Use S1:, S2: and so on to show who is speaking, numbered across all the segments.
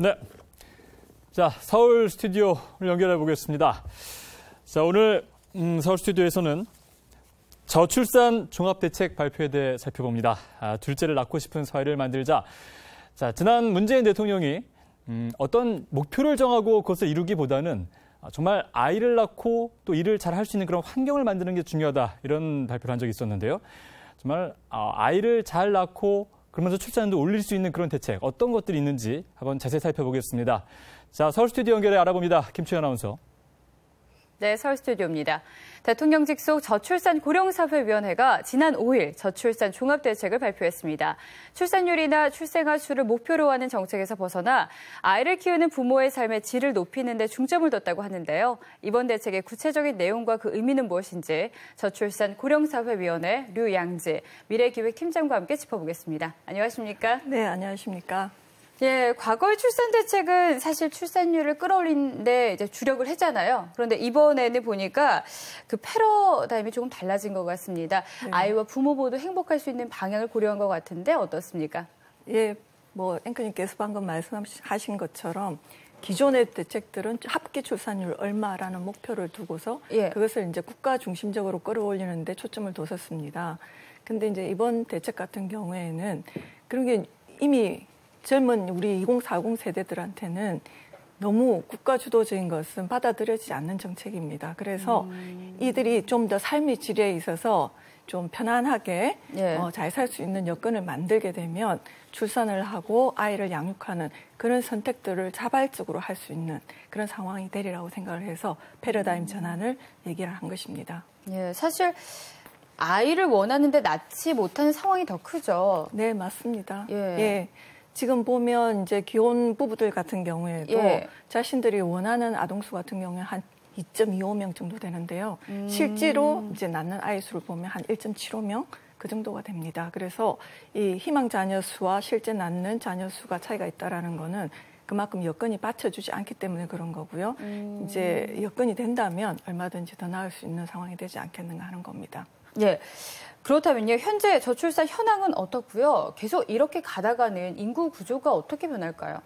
S1: 네. 자, 서울 스튜디오를 연결해 보겠습니다. 자, 오늘 음, 서울 스튜디오에서는 저출산 종합대책 발표에 대해 살펴봅니다. 아, 둘째를 낳고 싶은 사회를 만들자. 자, 지난 문재인 대통령이 음, 어떤 목표를 정하고 그것을 이루기보다는 아, 정말 아이를 낳고 또 일을 잘 할 수 있는 그런 환경을 만드는 게 중요하다. 이런 발표를 한 적이 있었는데요. 정말 아, 아이를 잘 낳고 그러면서 출산도 올릴 수 있는 그런 대책 어떤 것들이 있는지 한번 자세히 살펴보겠습니다. 자, 서울 스튜디오 연결해 알아봅니다. 김치현 아나운서.
S2: 네, 서울 스튜디오입니다. 대통령 직속 저출산 고령사회위원회가 지난 5일 저출산 종합대책을 발표했습니다. 출산율이나 출생아 수를 목표로 하는 정책에서 벗어나 아이를 키우는 부모의 삶의 질을 높이는 데 중점을 뒀다고 하는데요. 이번 대책의 구체적인 내용과 그 의미는 무엇인지 저출산 고령사회위원회 류양지 미래기획팀장과 함께 짚어보겠습니다. 안녕하십니까?
S3: 네, 안녕하십니까?
S2: 예, 과거의 출산 대책은 사실 출산율을 끌어올리는데 이제 주력을 했잖아요. 그런데 이번에는 보니까 그 패러다임이 조금 달라진 것 같습니다. 네. 아이와 부모 모두 행복할 수 있는 방향을 고려한 것 같은데 어떻습니까?
S3: 예, 뭐 앵커님께서 방금 말씀하신 것처럼 기존의 대책들은 합계 출산율 얼마라는 목표를 두고서 예. 그것을 이제 국가 중심적으로 끌어올리는데 초점을 뒀었습니다. 근데 이제 이번 대책 같은 경우에는 그런 게 이미 젊은 우리 2040 세대들한테는 너무 국가 주도적인 것은 받아들여지지 않는 정책입니다. 그래서 음. 이들이 좀 더 삶의 질에 있어서 좀 편안하게 예. 어, 잘살 수 있는 여건을 만들게 되면 출산을 하고 아이를 양육하는 그런 선택들을 자발적으로 할 수 있는 그런 상황이 되리라고 생각을 해서 패러다임 음. 전환을 얘기를 한 것입니다.
S2: 예, 사실 아이를 원하는데 낳지 못하는 상황이 더 크죠.
S3: 네, 맞습니다. 예. 예. 지금 보면 이제 기혼 부부들 같은 경우에도 예. 자신들이 원하는 아동수 같은 경우에 한 2.25명 정도 되는데요. 음. 실제로 이제 낳는 아이 수를 보면 한 1.75명 그 정도가 됩니다. 그래서 이 희망 자녀 수와 실제 낳는 자녀 수가 차이가 있다라는 거는 그만큼 여건이 받쳐주지 않기 때문에 그런 거고요. 음. 이제 여건이 된다면 얼마든지 더 나을 수 있는 상황이 되지 않겠는가 하는 겁니다.
S2: 예. 그렇다면요, 현재 저출산 현황은 어떻고요? 계속 이렇게 가다가는 인구 구조가 어떻게 변할까요?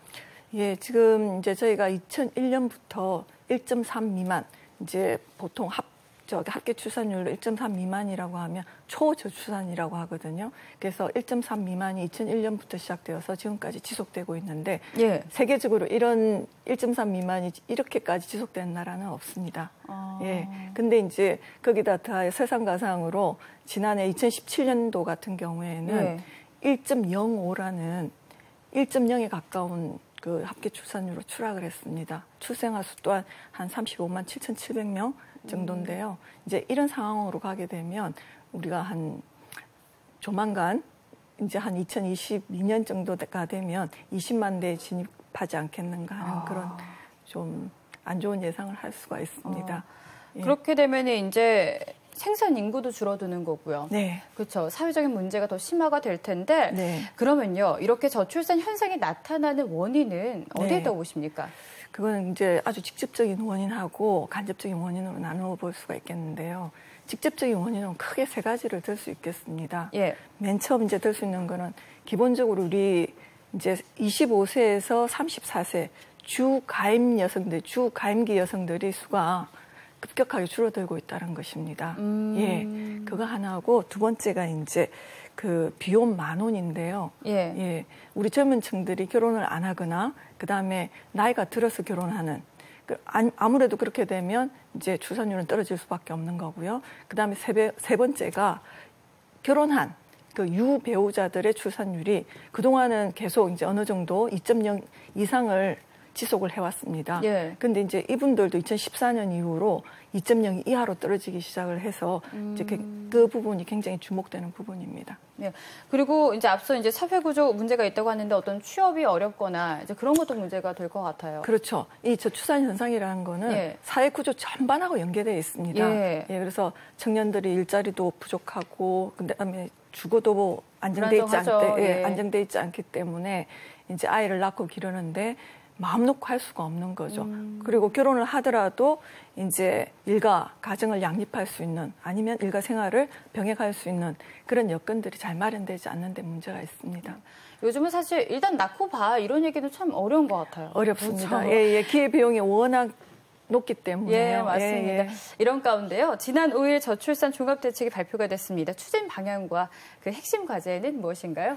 S3: 예, 지금 이제 저희가 2001년부터 1.3 미만, 이제 보통 합 저기 합계 출산율 1.3 미만이라고 하면 초저출산이라고 하거든요. 그래서 1.3 미만이 2001년부터 시작되어서 지금까지 지속되고 있는데 예. 세계적으로 이런 1.3 미만이 이렇게까지 지속되는 나라는 없습니다. 아. 예. 근데 이제 거기다 다 세상 가상으로 지난해 2017년도 같은 경우에는 예. 1.05라는 1.0에 가까운 그 합계 출산율로 추락을 했습니다. 출생아 수 또한 한 35만 7,700명 정도인데요. 이제 이런 상황으로 가게 되면 우리가 한 조만간 이제 한 2022년 정도가 되면 20만 대에 진입하지 않겠는가 하는 아. 그런 좀 안 좋은 예상을 할 수가 있습니다. 어.
S2: 예. 그렇게 되면 이제 생산 인구도 줄어드는 거고요. 네. 그렇죠. 사회적인 문제가 더 심화가 될 텐데 네. 그러면요. 이렇게 저출산 현상이 나타나는 원인은 어디에다 네. 보십니까?
S3: 그거는 이제 아주 직접적인 원인하고 간접적인 원인으로 나누어 볼 수가 있겠는데요. 직접적인 원인은 크게 세 가지를 들 수 있겠습니다. 예. 맨 처음 이제 들 수 있는 거는 기본적으로 우리 이제 25세에서 34세 주 가임 여성들, 주 가임기 여성들의 수가 급격하게 줄어들고 있다는 것입니다. 음. 예. 그거 하나하고 두 번째가 이제 그 비용 만 원인데요. 예. 예. 우리 젊은 층들이 결혼을 안 하거나 그다음에 나이가 들어서 결혼하는 그 아무래도 그렇게 되면 이제 출산율은 떨어질 수밖에 없는 거고요. 그다음에 세, 세 번째가 결혼한 그 유배우자들의 출산율이 그동안은 계속 이제 어느 정도 2.0 이상을 지속을 해왔습니다. 예. 근데 이제 이분들도 2014년 이후로 2.0 이하로 떨어지기 시작을 해서 음. 이제 그, 그, 부분이 굉장히 주목되는 부분입니다.
S2: 예. 그리고 이제 앞서 이제 사회 구조 문제가 있다고 하는데 어떤 취업이 어렵거나 이제 그런 것도 문제가 될 것 같아요.
S3: 그렇죠. 이 저출산 현상이라는 거는 예. 사회 구조 전반하고 연계되어 있습니다. 예. 예. 그래서 청년들이 일자리도 부족하고 그다음에 주거도 뭐 안정돼 있지 않기 예, 예. 안정돼 있지 않기 때문에 이제 아이를 낳고 기르는데 마음 놓고 할 수가 없는 거죠. 음. 그리고 결혼을 하더라도 이제 일가 가정을 양립할 수 있는 아니면 일가 생활을 병행할 수 있는 그런 여건들이 잘 마련되지 않는 데 문제가 있습니다.
S2: 요즘은 사실 일단 낳고 봐 이런 얘기도 참 어려운 것 같아요.
S3: 어렵습니다. 그렇죠? 예, 예. 기회 비용이 워낙 높기 때문에.
S2: 예, 맞습니다. 예, 예. 이런 가운데요. 지난 5일 저출산 종합대책이 발표가 됐습니다. 추진 방향과 그 핵심 과제는 무엇인가요?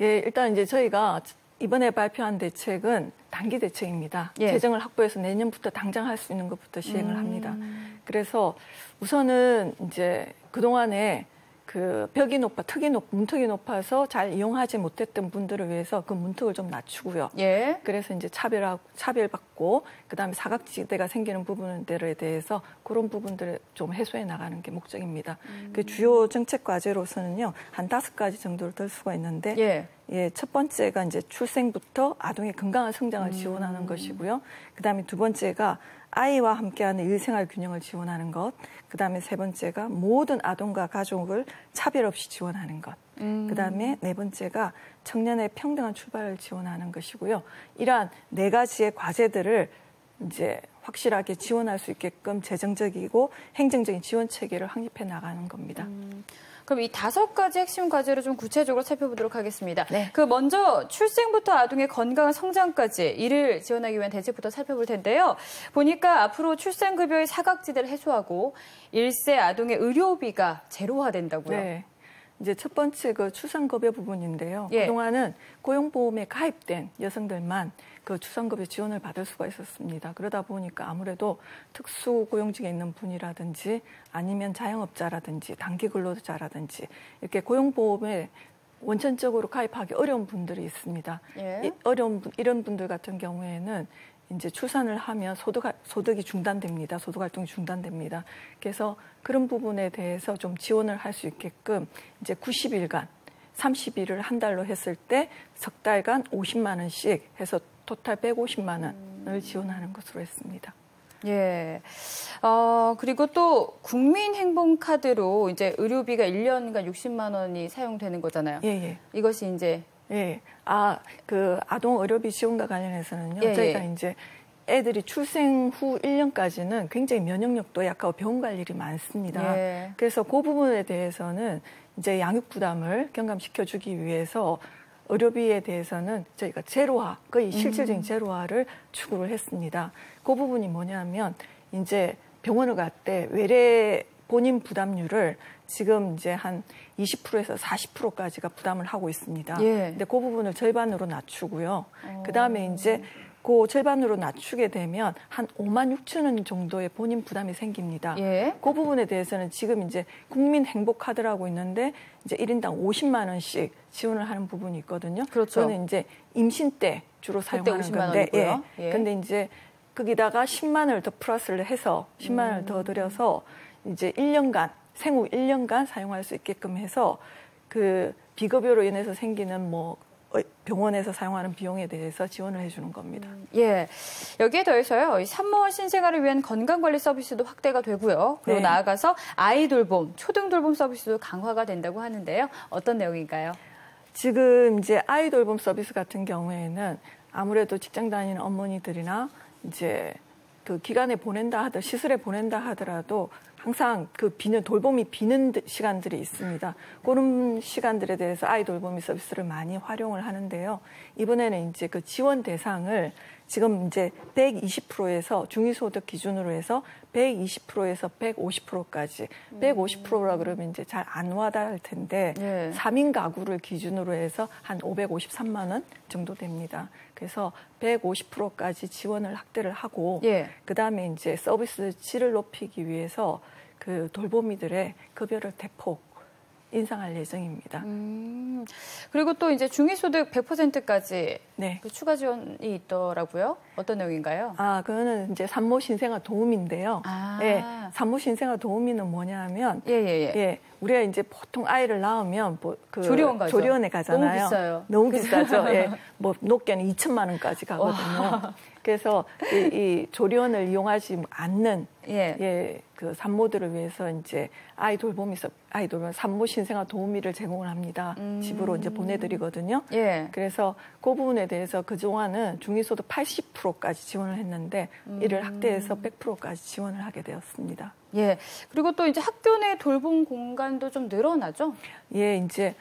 S3: 예, 일단 이제 저희가 이번에 발표한 대책은 단기 대책입니다. 예. 재정을 확보해서 내년부터 당장 할 수 있는 것부터 시행을 음. 합니다. 그래서 우선은 이제 그동안에 그 벽이 높아, 턱이 높, 문턱이 높아서 잘 이용하지 못했던 분들을 위해서 그 문턱을 좀 낮추고요. 예. 그래서 이제 차별하고 차별받고 그 다음에 사각지대가 생기는 부분들에 대해서 그런 부분들을 좀 해소해 나가는 게 목적입니다. 음. 그 주요 정책 과제로서는요 한 다섯 가지 정도를 들 수가 있는데 예. 예, 첫 번째가 이제 출생부터 아동의 건강한 성장을 지원하는 음. 것이고요. 그 다음에 두 번째가 아이와 함께하는 일생활 균형을 지원하는 것. 그 다음에 세 번째가 모든 아동과 가족을 차별 없이 지원하는 것. 음. 그 다음에 네 번째가 청년의 평등한 출발을 지원하는 것이고요. 이러한 네 가지의 과제들을 이제 확실하게 지원할 수 있게끔 재정적이고 행정적인 지원 체계를 확립해 나가는 겁니다. 음.
S2: 그럼 이 다섯 가지 핵심 과제를 좀 구체적으로 살펴보도록 하겠습니다. 네. 그 먼저 출생부터 아동의 건강한 성장까지 이를 지원하기 위한 대책부터 살펴볼 텐데요. 보니까 앞으로 출생급여의 사각지대를 해소하고 일세 아동의 의료비가 제로화된다고요. 네.
S3: 이제 첫 번째 그 출산급여 부분인데요. 예. 그동안은 고용보험에 가입된 여성들만 그 출산급여 지원을 받을 수가 있었습니다. 그러다 보니까 아무래도 특수 고용직에 있는 분이라든지 아니면 자영업자라든지 단기 근로자라든지 이렇게 고용보험에 원천적으로 가입하기 어려운 분들이 있습니다. 예. 어려운 분, 이런 분들 같은 경우에는 이제 출산을 하면 소득, 소득이 중단됩니다. 소득 활동이 중단됩니다. 그래서 그런 부분에 대해서 좀 지원을 할 수 있게끔 이제 90일간 30일을 한 달로 했을 때 석 달간 50만 원씩 해서 토탈 150만 원을 지원하는 것으로 했습니다.
S2: 예. 어, 그리고 또 국민행복카드로 이제 의료비가 1년간 60만 원이 사용되는 거잖아요. 예, 예. 이것이 이제
S3: 예. 아, 그 아동 의료비 지원과 관련해서는요. 예, 저희가 예. 이제 애들이 출생 후 1년까지는 굉장히 면역력도 약하고 병원 갈 일이 많습니다. 예. 그래서 그 부분에 대해서는 이제 양육 부담을 경감시켜 주기 위해서 의료비에 대해서는 저희가 제로화, 거의 실질적인 음. 제로화를 추구를 했습니다. 그 부분이 뭐냐면 이제 병원을 갈 때 외래 본인 부담률을 지금 이제 한 20%에서 40%까지가 부담을 하고 있습니다. 예. 근데 그 부분을 절반으로 낮추고요. 어. 그 다음에 이제 그 절반으로 낮추게 되면 한 5만 6천 원 정도의 본인 부담이 생깁니다. 예. 그 부분에 대해서는 지금 이제 국민 행복 카드라고 있는데 이제 1인당 50만 원씩 지원을 하는 부분이 있거든요. 그렇죠. 저는 이제 임신 때 주로 사용하는 건데, 예. 예. 근데 이제 거기다가 10만 원을 더 플러스를 해서 10만 원을 음. 더 들여서 이제 1년간 생후 1년간 사용할 수 있게끔 해서 그 비급여로 인해서 생기는 뭐 어, 병원에서 사용하는 비용에 대해서 지원을 해주는 겁니다. 음,
S2: 예. 여기에 더해서요, 산모와 신생아를 위한 건강관리 서비스도 확대가 되고요. 그리고 네. 나아가서 아이 돌봄, 초등 돌봄 서비스도 강화가 된다고 하는데요. 어떤 내용인가요?
S3: 지금 이제 아이 돌봄 서비스 같은 경우에는 아무래도 직장 다니는 어머니들이나 이제 그 기간에 보낸다 하더 시설에 보낸다 하더라도 항상 그 비는 돌봄이 비는 시간들이 있습니다. 그런 시간들에 대해서 아이 돌봄이 서비스를 많이 활용을 하는데요. 이번에는 이제 그 지원 대상을 지금 이제 120%에서 중위소득 기준으로 해서 120%에서 150%까지 음. 150%라 그러면 이제 잘 안 와닿을 텐데 예. 3인 가구를 기준으로 해서 한 553만 원 정도 됩니다. 그래서 150%까지 지원을 확대를 하고 예. 그다음에 이제 서비스 질을 높이기 위해서 그 돌보미들의 급여를 대폭 인상할 예정입니다. 음,
S2: 그리고 또 이제 중위소득 100%까지 네. 그 추가 지원이 있더라고요. 어떤 내용인가요?
S3: 아, 그거는 이제 산모 신생아 도우미인데요. 아. 예, 산모 신생아 도우미는 뭐냐면 예, 예, 예. 예 우리가 이제 보통 아이를 낳으면 뭐그 조리원 가죠. 조리원에 가잖아요.
S2: 너무 비싸요.
S3: 너무 비싸죠. 예. 뭐 높게는 2천만 원까지 가거든요. 와. 그래서 이, 이 조리원을 이용하지 않는 예. 예, 그 산모들을 위해서 이제 아이 돌봄이 아이 돌봄 산모 신생아 도우미를 제공을 합니다. 음. 집으로 이제 보내드리거든요. 예. 그래서 그 부분에 대해서 그 동안은 중위소득 80%까지 지원을 했는데 음. 이를 확대해서 100%까지 지원을 하게 되었습니다.
S2: 예. 그리고 또 이제 학교 내 돌봄 공간도 좀 늘어나죠?
S3: 예, 이제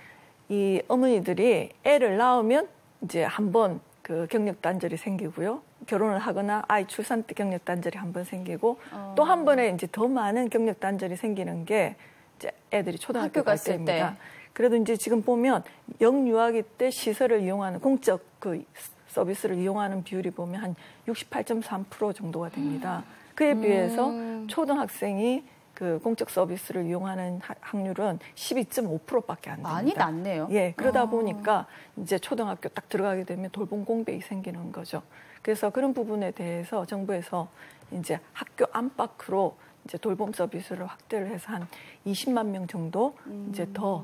S3: 이 어머니들이 애를 낳으면 이제 한번 그 경력 단절이 생기고요. 결혼을 하거나 아이 출산 때 경력 단절이 한 번 생기고 어. 또한 번에 이제 더 많은 경력 단절이 생기는 게 이제 애들이 초등학교 갈 때입니다. 때. 그래도 이제 지금 보면 영유아기 때 시설을 이용하는 공적 그 서비스를 이용하는 비율이 보면 한 68.3% 정도가 됩니다. 그에 비해서 음. 초등학생이 그 공적 서비스를 이용하는 확률은 12.5%밖에 안 됩니다.
S2: 많이 낮네요.
S3: 예, 그러다 어. 보니까 이제 초등학교 딱 들어가게 되면 돌봄 공백이 생기는 거죠. 그래서 그런 부분에 대해서 정부에서 이제 학교 안팎으로 이제 돌봄 서비스를 확대를 해서 한 20만 명 정도 음. 이제 더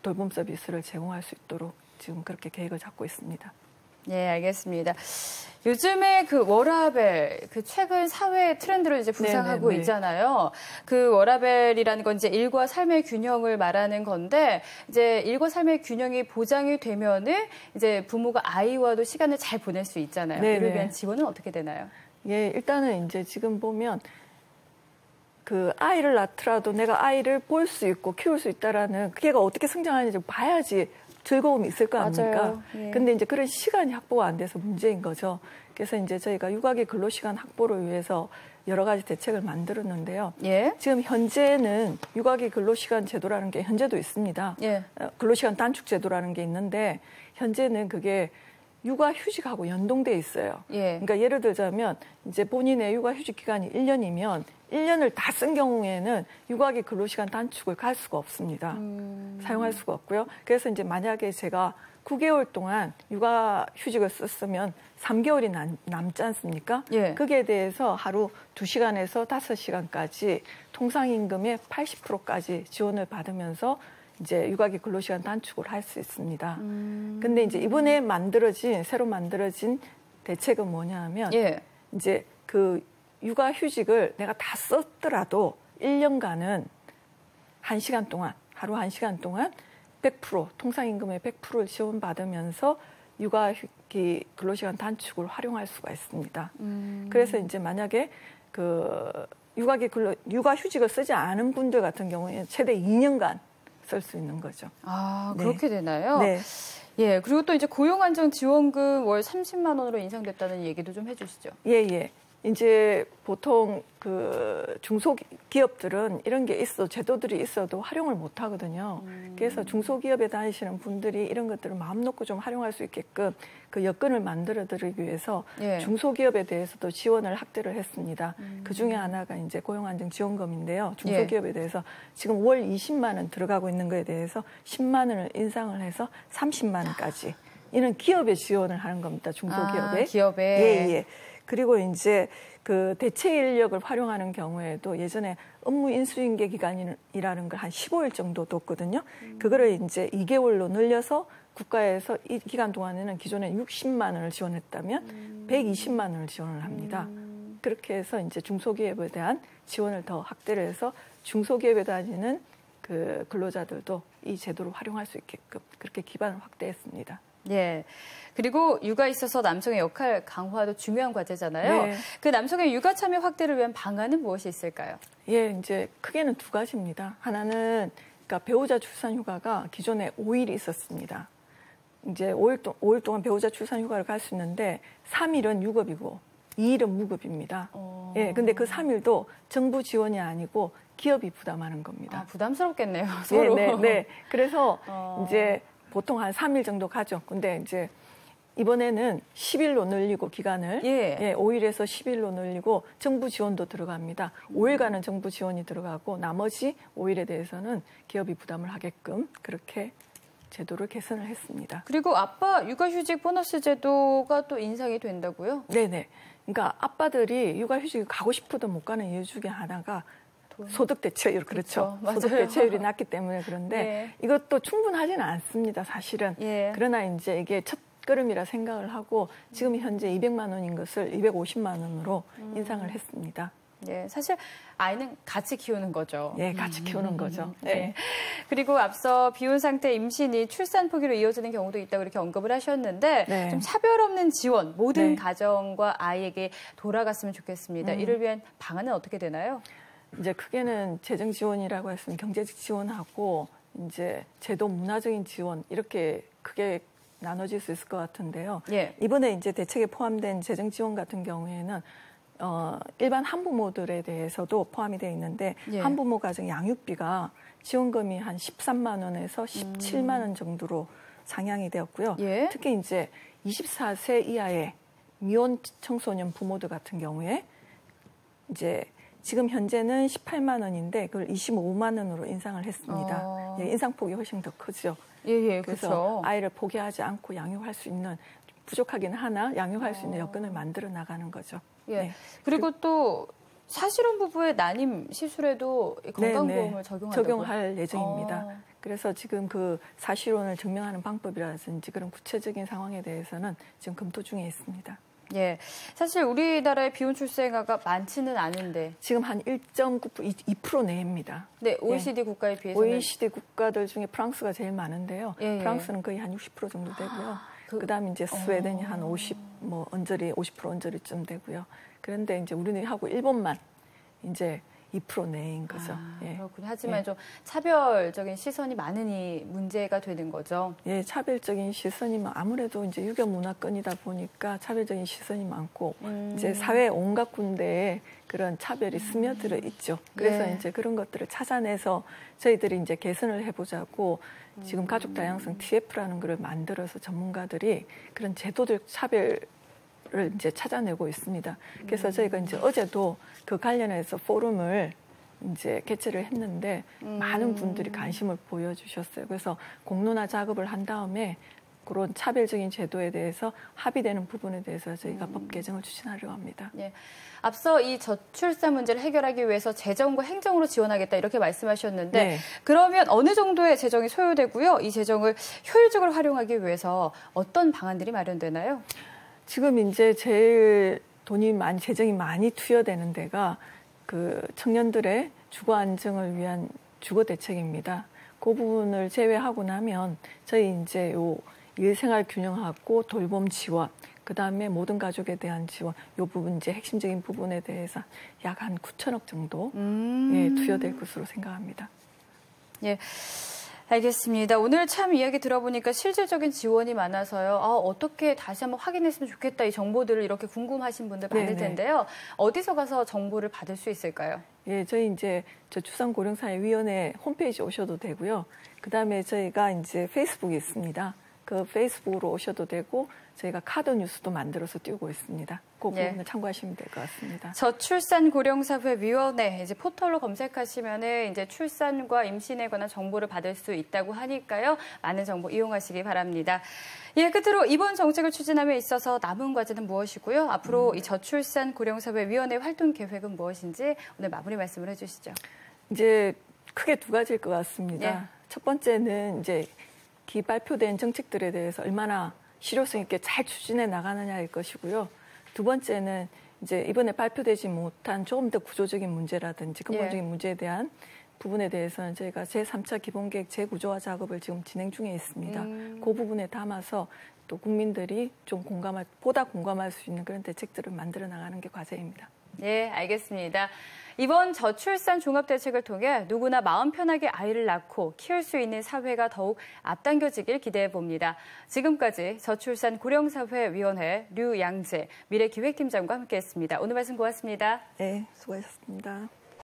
S3: 돌봄 서비스를 제공할 수 있도록 지금 그렇게 계획을 잡고 있습니다.
S2: 네, 알겠습니다. 요즘에 그 워라벨, 그 최근 사회 트렌드를 이제 부상하고 네네네. 있잖아요. 그 워라벨이라는 건 이제 일과 삶의 균형을 말하는 건데, 이제 일과 삶의 균형이 보장이 되면은 이제 부모가 아이와도 시간을 잘 보낼 수 있잖아요. 네네. 이를 위한 지원은 어떻게 되나요?
S3: 예, 일단은 이제 지금 보면 그 아이를 낳더라도 내가 아이를 볼 수 있고 키울 수 있다라는 그게가 어떻게 성장하는지 봐야지 즐거움이 있을 거 아닙니까? 예. 근데 이제 그런 시간이 확보가 안 돼서 문제인 거죠. 그래서 이제 저희가 육아기 근로시간 확보를 위해서 여러 가지 대책을 만들었는데요. 예? 지금 현재는 육아기 근로시간 제도라는 게 현재도 있습니다. 예. 어, 근로시간 단축 제도라는 게 있는데 현재는 그게 육아 휴직하고 연동돼 있어요. 예. 그러니까 예를 들자면 이제 본인의 육아 휴직 기간이 1년이면 1년을 다 쓴 경우에는 육아기 근로시간 단축을 갈 수가 없습니다. 음. 사용할 수가 없고요. 그래서 이제 만약에 제가 9개월 동안 육아 휴직을 썼으면 3개월이 남, 남지 않습니까? 예. 그게 대해서 하루 2시간에서 5시간까지 통상임금의 80%까지 지원을 받으면서 이제 육아기 근로시간 단축을 할 수 있습니다. 음. 근데 이제 이번에 만들어진 새로 만들어진 대책은 뭐냐하면 예. 이제 그 육아 휴직을 내가 다 썼더라도 1년간은 1시간 동안 하루 1시간 동안 100% 통상 임금의 100%를 지원받으면서 육아 휴기 근로시간 단축을 활용할 수가 있습니다. 음. 그래서 이제 만약에 그 육아기 근로 육아 휴직을 쓰지 않은 분들 같은 경우에는 최대 2년간 쓸 수 있는 거죠.
S2: 아, 네. 그렇게 네. 되나요? 네. 예, 그리고 또 이제 고용안정 지원금 월 30만 원으로 인상됐다는 얘기도 좀 해주시죠.
S3: 예, 예. 이제 보통 그 중소기업들은 이런 게 있어 제도들이 있어도 활용을 못 하거든요. 음. 그래서 중소기업에 다니시는 분들이 이런 것들을 마음 놓고 좀 활용할 수 있게끔 그 여건을 만들어 드리기 위해서 예. 중소기업에 대해서도 지원을 확대를 했습니다. 음. 그 중에 하나가 이제 고용안정 지원금인데요. 중소기업에 예. 대해서 지금 월 20만 원 들어가고 있는 거에 대해서 10만 원을 인상을 해서 30만 원까지 이는 기업에 지원을 하는 겁니다. 중소기업에. 아,
S2: 기업에.
S3: 예, 예. 그리고 이제 그 대체 인력을 활용하는 경우에도 예전에 업무 인수인계 기간이라는 걸 한 15일 정도 뒀거든요. 음. 그거를 이제 2개월로 늘려서 국가에서 이 기간 동안에는 기존에 60만 원을 지원했다면 음. 120만 원을 지원을 합니다. 음. 그렇게 해서 이제 중소기업에 대한 지원을 더 확대를 해서 중소기업에 다니는 그 근로자들도 이 제도를 활용할 수 있게끔 그렇게 기반을 확대했습니다.
S2: 예. 그리고 육아에 있어서 남성의 역할 강화도 중요한 과제잖아요. 네. 그 남성의 육아 참여 확대를 위한 방안은 무엇이 있을까요?
S3: 예, 이제 크게는 두 가지입니다. 하나는 그러니까 배우자 출산 휴가가 기존에 5일이 있었습니다. 이제 5일, 동, 5일 동안 배우자 출산 휴가를 갈 수 있는데 3일은 유급이고 2일은 무급입니다. 어... 예, 근데 그 3일도 정부 지원이 아니고 기업이 부담하는 겁니다. 아,
S2: 부담스럽겠네요, 서로.
S3: 네, 네, 네. 그래서 어... 이제 보통 한 3일 정도 가죠. 근데 이제 이번에는 10일로 늘리고 기간을 예. 예, 5일에서 10일로 늘리고 정부 지원도 들어갑니다. 5일간은 정부 지원이 들어가고 나머지 5일에 대해서는 기업이 부담을 하게끔 그렇게 제도를 개선을 했습니다.
S2: 그리고 아빠 육아휴직 보너스 제도가 또 인상이 된다고요?
S3: 네네. 그러니까 아빠들이 육아휴직 가고 싶어도 못 가는 이유 중에 하나가 소득 대체율 그렇죠. 그렇죠. 소득 대체율이 낮기 때문에 그런데 예. 이것도 충분하지는 않습니다. 사실은. 예. 그러나 이제 이게 첫 걸음이라 생각을 하고 지금 현재 200만 원인 것을 250만 원으로 음. 인상을 했습니다.
S2: 예, 사실 아이는 같이 키우는 거죠.
S3: 예, 같이 음. 키우는 거죠. 네. 네.
S2: 그리고 앞서 비혼 상태 임신이 출산 포기로 이어지는 경우도 있다고 이렇게 언급을 하셨는데 네. 좀 차별 없는 지원 모든 네. 가정과 아이에게 돌아갔으면 좋겠습니다. 음. 이를 위한 방안은 어떻게 되나요?
S3: 이제 크게는 재정 지원이라고 했으면 경제적 지원하고 이제 제도 문화적인 지원 이렇게 크게 나눠질 수 있을 것 같은데요. 예. 이번에 이제 대책에 포함된 재정 지원 같은 경우에는 어, 일반 한부모들에 대해서도 포함이 되어 있는데 예. 한부모 가정 양육비가 지원금이 한 13만 원에서 17만 원 정도로 상향이 되었고요. 예. 특히 이제 24세 이하의 미혼 청소년 부모들 같은 경우에 이제 지금 현재는 18만 원인데 그걸 25만 원으로 인상을 했습니다. 어. 예, 인상폭이 훨씬 더 크죠.
S2: 예, 예,
S3: 그래서
S2: 그쵸.
S3: 아이를 포기하지 않고 양육할 수 있는 부족하긴 하나 양육할 어. 수 있는 어. 여건을 만들어 나가는 거죠.
S2: 예. 네. 그리고 그, 또 사실혼 부부의 난임 시술에도 건강보험을 네, 네.
S3: 적용할 예정입니다. 어. 그래서 지금 그 사실혼을 증명하는 방법이라든지 그런 구체적인 상황에 대해서는 지금 검토 중에 있습니다.
S2: 예. 사실 우리나라의 비혼 출생아가 많지는 않은데
S3: 지금 한 1.9% 2% 내입니다.
S2: 네, OECD 예. 국가에 비해서
S3: OECD 국가들 중에 프랑스가 제일 많은데요. 예, 예. 프랑스는 거의 한 60% 정도 되고요. 그, 그다음에 이제 스웨덴이 어... 한 50, 뭐 언저리 50% 언저리쯤 되고요. 그런데 이제 우리는 하고 일본만 이제 2% 내인 거죠. 아,
S2: 예. 그렇군요. 하지만 예. 좀 차별적인 시선이 많으니 문제가 되는 거죠.
S3: 예, 차별적인 시선이 아무래도 이제 유교 문화권이다 보니까 차별적인 시선이 많고 음. 이제 사회 온갖 군데에 그런 차별이 스며들어 있죠. 그래서 예. 이제 그런 것들을 찾아내서 저희들이 이제 개선을 해보자고 지금 가족 다양성 TF라는 걸 만들어서 전문가들이 그런 제도적 차별 를 이제 찾아내고 있습니다. 그래서 저희가 이제 어제도 그 관련해서 포럼을 이제 개최를 했는데 음. 많은 분들이 관심을 보여주셨어요. 그래서 공론화 작업을 한 다음에 그런 차별적인 제도에 대해서 합의되는 부분에 대해서 저희가 음. 법 개정을 추진하려고 합니다. 네.
S2: 앞서 이 저출산 문제를 해결하기 위해서 재정과 행정으로 지원하겠다 이렇게 말씀하셨는데 네. 그러면 어느 정도의 재정이 소요되고요? 이 재정을 효율적으로 활용하기 위해서 어떤 방안들이 마련되나요?
S3: 지금 이제 제일 돈이 많이 재정이 많이 투여되는 데가 그 청년들의 주거 안정을 위한 주거 대책입니다. 그 부분을 제외하고 나면 저희 이제 요 일생활 균형하고 돌봄 지원, 그 다음에 모든 가족에 대한 지원, 요 부분 이제 핵심적인 부분에 대해서 약 한 9천억 정도 음. 예, 투여될 것으로 생각합니다.
S2: 예. 알겠습니다. 오늘 참 이야기 들어보니까 실질적인 지원이 많아서요. 아, 어떻게 다시 한번 확인했으면 좋겠다. 이 정보들을 이렇게 궁금하신 분들 많을. 텐데요. 어디서 가서 정보를 받을 수 있을까요?
S3: 예, 저희 이제 저 추상 고령사회위원회 홈페이지 오셔도 되고요. 그 다음에 저희가 이제 페이스북이 있습니다. 그 페이스북으로 오셔도 되고 저희가 카드 뉴스도 만들어서 띄우고 있습니다. 그 예. 부분을 예. 참고하시면 될 것 같습니다.
S2: 저출산 고령사회 위원회 이제 포털로 검색하시면은 이제 출산과 임신에 관한 정보를 받을 수 있다고 하니까요. 많은 정보 이용하시기 바랍니다. 예, 끝으로 이번 정책을 추진함에 있어서 남은 과제는 무엇이고요? 앞으로 음. 이 저출산 고령사회 위원회 활동 계획은 무엇인지 오늘 마무리 말씀을 해주시죠.
S3: 이제 크게 두 가지일 것 같습니다. 예. 첫 번째는 이제 기 발표된 정책들에 대해서 얼마나 실효성 있게 잘 추진해 나가느냐일 것이고요. 두 번째는 이제 이번에 발표되지 못한 조금 더 구조적인 문제라든지 근본적인 예. 문제에 대한 부분에 대해서는 저희가 제3차 기본계획 재구조화 작업을 지금 진행 중에 있습니다. 음. 그 부분에 담아서 또 국민들이 좀 공감할, 보다 공감할 수 있는 그런 대책들을 만들어 나가는 게 과제입니다.
S2: 네, 알겠습니다. 이번 저출산 종합대책을 통해 누구나 마음 편하게 아이를 낳고 키울 수 있는 사회가 더욱 앞당겨지길 기대해 봅니다. 지금까지 저출산 고령사회위원회 류양재 미래기획팀장과 함께했습니다. 오늘 말씀 고맙습니다.
S3: 네, 수고하셨습니다.